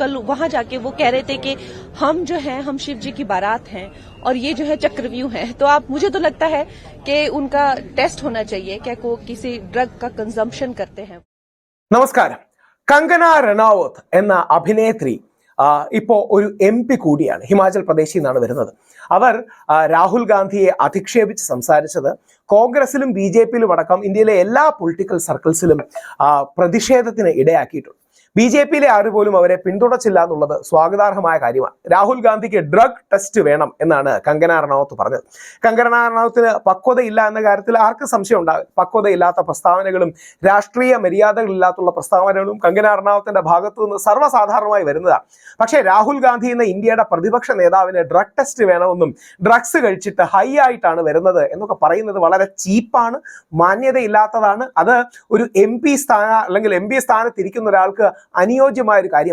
कल वहां जाके वो कह रहे थे कि हम जो हैं हम शिव जी की बारात हैं और ये जो है चक्रव्यूह है तो आप मुझे तो लगता है कि उनका टेस्ट होना चाहिए क्या वो किसी ड्रग का कंजम्पशन करते हैं നമസ്കാരം കങ്കന റണാവത്ത് എന്ന അഭിനേത്രി ആ, ഇപ്പോ ഒരു എം പി കൂടിയാണ് ഹിമാചൽ പ്രദേശിൽ നിന്നാണ് വരുന്നത് അവർ ആ, രാഹുൽ ഗാന്ധിയെ അധിക്ഷേപിച്ച് സംസാരിച്ചത് കോൺഗ്രസിലും ബി ജെ പിയിലും അടക്കം ഇന്ത്യയിലെ എല്ലാ പൊളിറ്റിക്കൽ സർക്കിൾസിലും ആ, പ്രതിഷേധത്തിന് ഇടയാക്കിയിട്ടുണ്ട് ബി ജെ പിയിലെ ആര് പോലും അവരെ പിന്തുണച്ചില്ല എന്നുള്ളത് സ്വാഗതാർഹമായ കാര്യമാണ്. രാഹുൽ ഗാന്ധിക്ക് ഡ്രഗ് ടെസ്റ്റ് വേണം എന്നാണ് കങ്കന റണാവത്ത് പറഞ്ഞത്. കങ്കന റണാവത്തിന് പക്വതയില്ല എന്ന കാര്യത്തിൽ ആർക്ക് സംശയം ഉണ്ടാകും പക്വതയില്ലാത്ത പ്രസ്താവനകളും രാഷ്ട്രീയ മര്യാദകളില്ലാത്തുള്ള പ്രസ്താവനകളും കങ്കന റണാവത്തിന്റെ ഭാഗത്തു നിന്ന് സർവസാധാരണമായി വരുന്നതാണ്. പക്ഷേ രാഹുൽ ഗാന്ധി എന്ന ഇന്ത്യയുടെ പ്രതിപക്ഷ നേതാവിന് ഡ്രഗ് ടെസ്റ്റ് വേണമെന്നും ഡ്രഗ്സ് കഴിച്ചിട്ട് ഹൈ ആയിട്ടാണ് വരുന്നത് എന്നൊക്കെ പറയുന്നത് വളരെ ചീപ്പാണ് മാന്യതയില്ലാത്തതാണ്. അത് ഒരു എം പി സ്ഥാന അല്ലെങ്കിൽ എം പി സ്ഥാനത്തിരിക്കുന്ന ഒരാൾക്ക് അനുയോജ്യമായ ഒരു കാര്യം